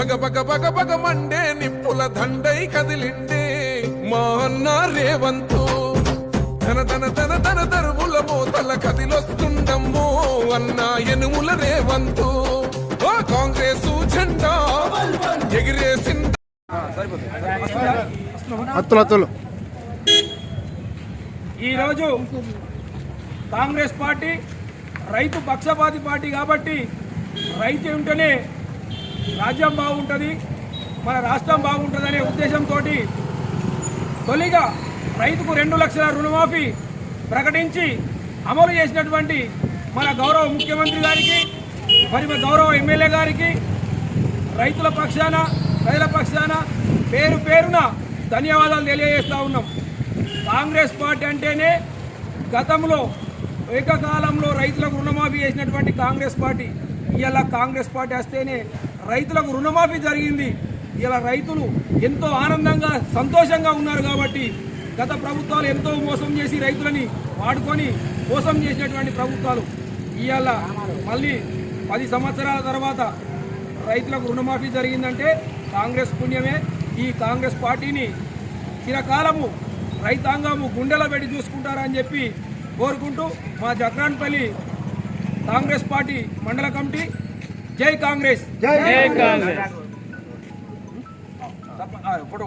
బగ బగ బగ బగ Monday నిప్పుల దండై కదిలిండే మా అన్న రేవంతు. ధన ధన ధన ధన దరువుల మోతల కదిలొస్తుండమ్మో అన్న ఎనుముల రేవంతు. ఓ కాంగ్రెస్ జెండా ఎగిరేసింద. ఈరోజు కాంగ్రెస్ పార్టీ రైతు పక్షపాతి పార్టీ కాబట్టి రైతు ఉంటేనే రాజ్యం బాగుంటుంది మన రాష్ట్రం బాగుంటుందనే ఉద్దేశంతో తొలిగా రైతుకు రెండు లక్షల రుణమాఫీ ప్రకటించి అమలు చేసినటువంటి మన గౌరవ ముఖ్యమంత్రి గారికి మరి మన గౌరవ ఎమ్మెల్యే గారికి రైతుల పక్షాన ప్రజల పక్షాన పేరు పేరున ధన్యవాదాలు తెలియజేస్తా ఉన్నాం. కాంగ్రెస్ పార్టీ అంటేనే గతంలో ఏకకాలంలో రైతులకు రుణమాఫీ చేసినటువంటి కాంగ్రెస్ పార్టీ. ఇవాళ కాంగ్రెస్ పార్టీ వస్తేనే రైతులకు రుణమాఫీ జరిగింది. ఇలా రైతులు ఎంతో ఆనందంగా సంతోషంగా ఉన్నారు కాబట్టి గత ప్రభుత్వాలు ఎంతో మోసం చేసి రైతులని వాడుకొని మోసం చేసినటువంటి ప్రభుత్వాలు ఇవాళ మళ్ళీ పది సంవత్సరాల తర్వాత రైతులకు రుణమాఫీ జరిగిందంటే కాంగ్రెస్ పుణ్యమే. ఈ కాంగ్రెస్ పార్టీని చిరకాలము రైతాంగము గుండెలో పెట్టి చూసుకుంటారని చెప్పి కోరుకుంటూ మా Jakranpally Congress party mandal committee జై కాంగ్రెస్. జై కాంగ్రెస్. ఫోటో